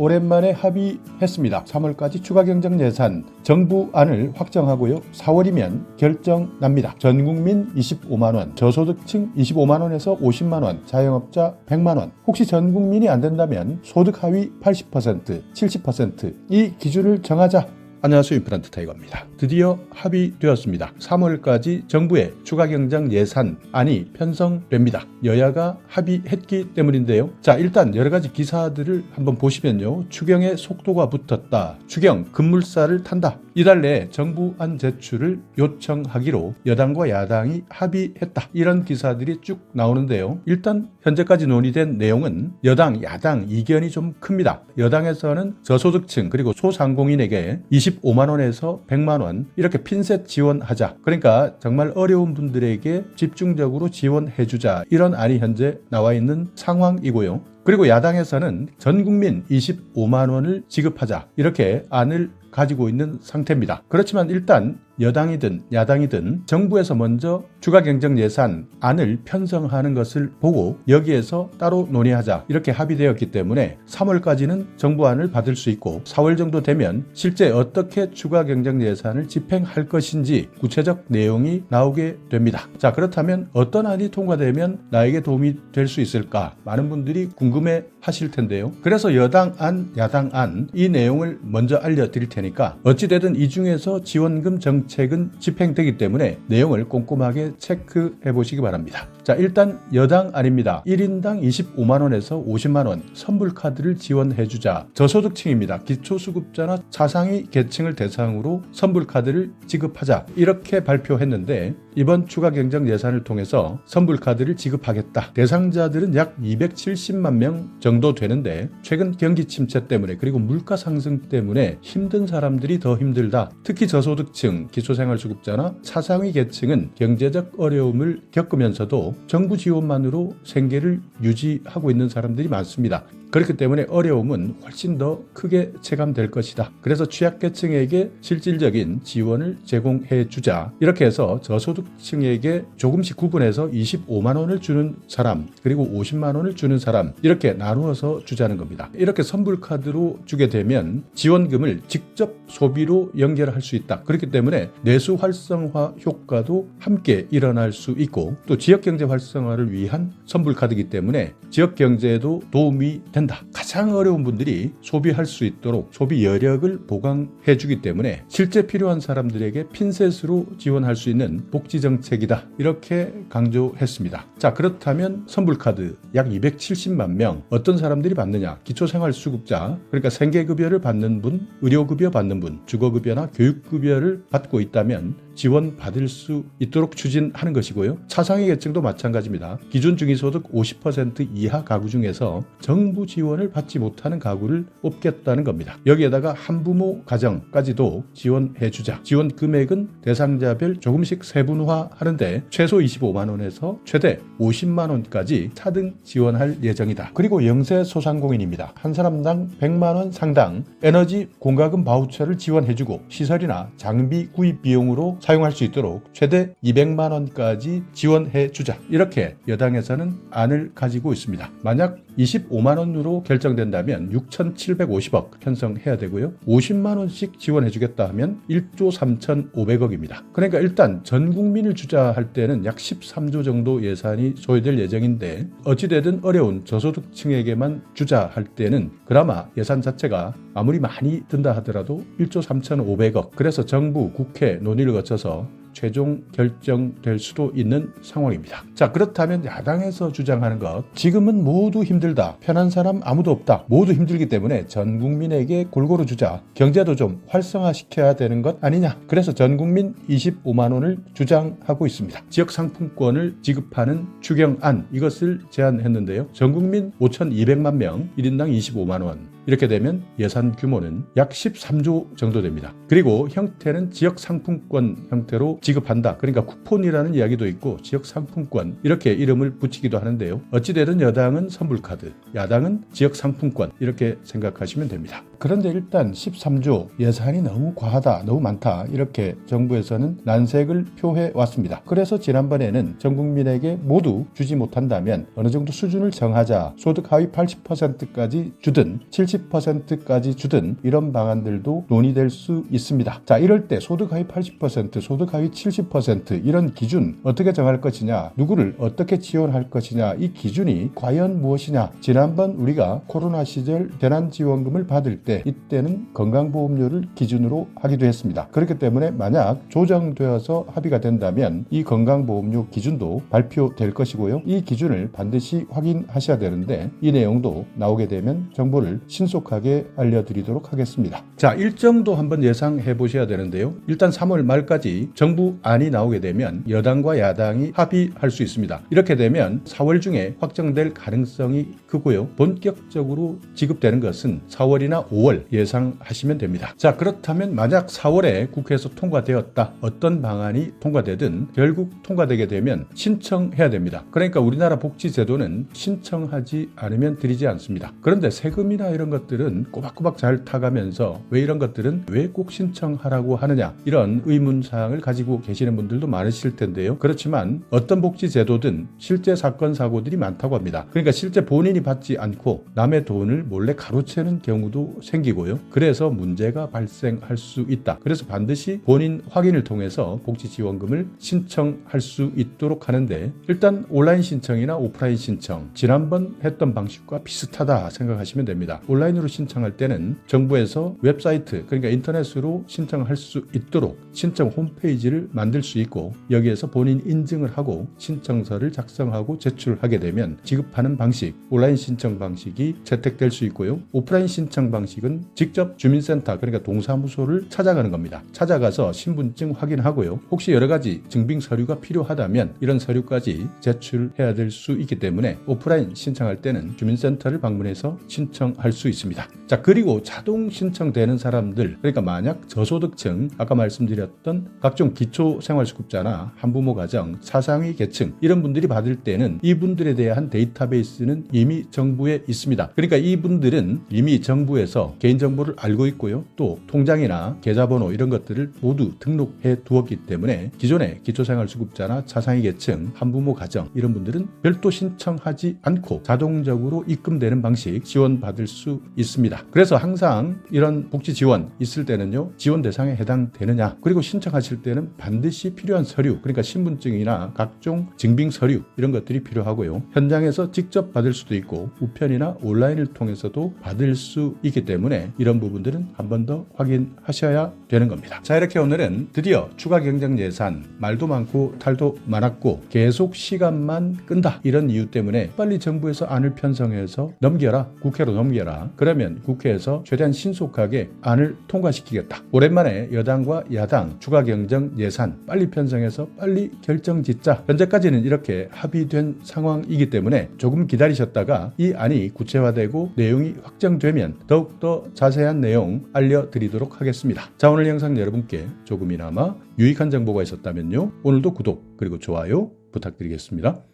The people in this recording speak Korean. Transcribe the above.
오랜만에 합의했습니다. 3월까지 추가 경정 예산 정부안을 확정하고요. 4월이면 결정 납니다. 전 국민 25만 원, 저소득층 25만 원에서 50만 원, 자영업자 100만 원. 혹시 전 국민이 안 된다면 소득 하위 80%, 70%이 기준을 정하자. 안녕하세요. 임플란트 타이거입니다. 드디어 합의되었습니다. 3월까지 정부의 추가 경정 예산안이 편성됩니다. 여야가 합의했기 때문인데요. 자, 일단 여러 가지 기사들을 한번 보시면요. 추경의 속도가 붙었다. 추경 급물살을 탄다. 이달 내에 정부안 제출을 요청하기로 여당과 야당이 합의했다. 이런 기사들이 쭉 나오는데요. 일단 현재까지 논의된 내용은 여당, 야당 이견이 좀 큽니다. 여당에서는 저소득층 그리고 소상공인에게 25만 원에서 100만 원 이렇게 핀셋 지원하자. 그러니까 정말 어려운 분들에게 집중적으로 지원해 주자. 이런 안이 현재 나와 있는 상황이고요. 그리고 야당에서는 전 국민 25만 원을 지급하자. 이렇게 안을 가지고 있는 상태입니다. 그렇지만 일단 여당이든 야당이든 정부에서 먼저 추가 경정 예산 안을 편성하는 것을 보고 여기에서 따로 논의하자 이렇게 합의되었기 때문에 3월까지는 정부안을 받을 수 있고 4월 정도 되면 실제 어떻게 추가 경정 예산을 집행할 것인지 구체적 내용이 나오게 됩니다. 자 그렇다면 어떤 안이 통과되면 나에게 도움이 될 수 있을까 많은 분들이 궁금해 하실 텐데요. 그래서 여당 안, 야당 안 이 내용을 먼저 알려드릴 테니까 어찌되든 이 중에서 지원금 정책은 집행되기 때문에 내용을 꼼꼼하게 체크해 보시기 바랍니다. 자, 일단 여당 아닙니다. 1인당 25만 원에서 50만 원 선불 카드를 지원해 주자. 저소득층입니다. 기초수급자나 차상위 계층을 대상으로 선불 카드를 지급하자. 이렇게 발표했는데 이번 추가 경정 예산을 통해서 선불 카드를 지급하겠다. 대상자들은 약 270만 명 정도 되는데 최근 경기 침체 때문에 그리고 물가 상승 때문에 힘든 사람들이 더 힘들다. 특히 저소득층, 기초생활수급자나 차상위 계층은 경제적 어려움을 겪으면서도 정부 지원만으로 생계를 유지하고 있는 사람들이 많습니다. 그렇기 때문에 어려움은 훨씬 더 크게 체감될 것이다. 그래서 취약계층에게 실질적인 지원을 제공해 주자. 이렇게 해서 저소득층에게 조금씩 구분해서 25만 원을 주는 사람, 그리고 50만 원을 주는 사람, 이렇게 나누어서 주자는 겁니다. 이렇게 선불 카드로 주게 되면 지원금을 직접 소비로 연결할 수 있다. 그렇기 때문에 내수 활성화 효과도 함께 일어날 수 있고 또 지역 경제 활성화를 위한 선불 카드이기 때문에 지역 경제에도 도움이 된다. 가장 어려운 분들이 소비할 수 있도록 소비 여력을 보강해 주기 때문에 실제 필요한 사람들에게 핀셋으로 지원할 수 있는 복지 정책이다. 이렇게 강조했습니다. 자, 그렇다면 선불카드 약 270만 명 어떤 사람들이 받느냐? 기초생활수급자 그러니까 생계급여를 받는 분, 의료급여 받는 분, 주거급여나 교육급여를 받고 있다면 지원 받을 수 있도록 추진하는 것이고요. 차상위 계층도 마찬가지입니다. 기준 중위소득 50% 이하 가구 중에서 정부 지원을 받지 못하는 가구를 뽑겠다는 겁니다. 여기에다가 한부모 가정까지도 지원해 주자. 지원 금액은 대상자별 조금씩 세분화하는데 최소 25만 원에서 최대 50만 원까지 차등 지원할 예정이다. 그리고 영세 소상공인입니다. 한 사람당 100만 원 상당 에너지 공과금 바우처를 지원해 주고 시설이나 장비 구입 비용으로 사용할 수 있도록 최대 200만 원까지 지원해 주자. 이렇게 여당에서는 안을 가지고 있습니다. 만약 25만 원 으로 결정된다면 6,750억 편성해야 되고요. 50만 원씩 지원해 주겠다 하면 1조 3,500억입니다. 그러니까 일단 전 국민을 주자 할 때는 약 13조 정도 예산이 소요될 예정인데 어찌되든 어려운 저소득층에게만 주자 할 때는 그나마 예산 자체가 아무리 많이 든다 하더라도 1조 3,500억 그래서 정부, 국회 논의를 거쳐서 최종 결정될 수도 있는 상황입니다. 자, 그렇다면 야당에서 주장하는 것, 지금은 모두 힘들다. 편한 사람 아무도 없다. 모두 힘들기 때문에 전 국민에게 골고루 주자. 경제도 좀 활성화시켜야 되는 것 아니냐. 그래서 전 국민 25만 원을 주장하고 있습니다. 지역 상품권을 지급하는 추경안 이것을 제안했는데요. 전 국민 5,200만 명, 1인당 25만 원. 이렇게 되면 예산 규모는 약 13조 정도 됩니다. 그리고 형태는 지역 상품권 형태로 지급한다. 그러니까 쿠폰이라는 이야기도 있고 지역 상품권 이렇게 이름을 붙이기도 하는데요. 어찌되든 여당은 선불카드, 야당은 지역 상품권 이렇게 생각하시면 됩니다. 그런데 일단 13조 예산이 너무 과하다, 너무 많다 이렇게 정부에서는 난색을 표해 왔습니다. 그래서 지난번에는 전 국민에게 모두 주지 못한다면 어느 정도 수준을 정하자 소득 하위 80%까지 주든 70%까지 주든 이런 방안들도 논의될 수 있습니다. 자 이럴 때 소득 하위 80%, 소득 하위 70% 이런 기준 어떻게 정할 것이냐, 누구를 어떻게 지원할 것이냐 이 기준이 과연 무엇이냐 지난번 우리가 코로나 시절 재난지원금을 받을 때 이때는 건강보험료를 기준으로 하기도 했습니다. 그렇기 때문에 만약 조정되어서 합의가 된다면 이 건강보험료 기준도 발표될 것이고요. 이 기준을 반드시 확인하셔야 되는데 이 내용도 나오게 되면 정보를 신속하게 알려드리도록 하겠습니다. 자 일정도 한번 예상해 보셔야 되는데요. 일단 3월 말까지 정부 안이 나오게 되면 여당과 야당이 합의할 수 있습니다. 이렇게 되면 4월 중에 확정될 가능성이 크고요. 본격적으로 지급되는 것은 4월이나 5월 예상하시면 됩니다. 자, 그렇다면 만약 4월에 국회에서 통과되었다. 어떤 방안이 통과되든 결국 통과되게 되면 신청해야 됩니다. 그러니까 우리나라 복지제도는 신청하지 않으면 드리지 않습니다. 그런데 세금이나 이런 것들은 꼬박꼬박 잘 타가면서 왜 이런 것들은 왜 꼭 신청하라고 하느냐 이런 의문사항을 가지고 계시는 분들도 많으실 텐데요. 그렇지만 어떤 복지제도든 실제 사건 사고들이 많다고 합니다. 그러니까 실제 본인이 받지 않고 남의 돈을 몰래 가로채는 경우도 생기고요. 그래서 문제가 발생할 수 있다. 그래서 반드시 본인 확인을 통해서 복지지원금을 신청할 수 있도록 하는데 일단 온라인 신청이나 오프라인 신청 지난번 했던 방식과 비슷하다 생각하시면 됩니다. 온라인으로 신청할 때는 정부에서 웹사이트 그러니까 인터넷으로 신청할 수 있도록 신청 홈페이지를 만들 수 있고 여기에서 본인 인증을 하고 신청서를 작성하고 제출하게 되면 지급하는 방식 온라인 신청 방식이 채택될 수 있고요. 오프라인 신청 방식 은 직접 주민센터 그러니까 동사무소를 찾아가는 겁니다. 찾아가서 신분증 확인하고요. 혹시 여러 가지 증빙 서류가 필요하다면 이런 서류까지 제출해야 될 수 있기 때문에 오프라인 신청할 때는 주민센터를 방문해서 신청할 수 있습니다. 자 그리고 자동 신청되는 사람들 그러니까 만약 저소득층 아까 말씀드렸던 각종 기초생활수급자나 한부모 가정 사상위 계층 이런 분들이 받을 때는 이분들에 대한 데이터베이스는 이미 정부에 있습니다. 그러니까 이분들은 이미 정부에서 개인정보를 알고 있고요. 또 통장이나 계좌번호 이런 것들을 모두 등록해 두었기 때문에 기존의 기초생활수급자나 차상위 계층 한부모 가정 이런 분들은 별도 신청하지 않고 자동적으로 입금되는 방식 지원받을 수 있습니다. 그래서 항상 이런 복지 지원 있을 때는요 지원 대상에 해당되느냐 그리고 신청하실 때는 반드시 필요한 서류 그러니까 신분증이나 각종 증빙 서류 이런 것들이 필요하고요 현장에서 직접 받을 수도 있고 우편이나 온라인을 통해서도 받을 수 있기 때문에 이런 부분들은 한 번 더 확인하셔야 되는 겁니다. 자 이렇게 오늘은 드디어 추가 경정 예산 말도 많고 탈도 많았고 계속 시간만 끈다 이런 이유 때문에 빨리 정부에서 안을 편성해서 넘겨라 국회로 넘겨라 그러면 국회에서 최대한 신속하게 안을 통과시키겠다. 오랜만에 여당과 야당 추가 경정 예산 빨리 편성해서 빨리 결정 짓자. 현재까지는 이렇게 합의된 상황이기 때문에 조금 기다리셨다가 이 안이 구체화되고 내용이 확정되면 더욱 더 자세한 내용 알려드리도록 하겠습니다. 자 오늘 영상 여러분께 조금이나마 유익한 정보가 있었다면요. 오늘도 구독 그리고 좋아요 부탁드리겠습니다.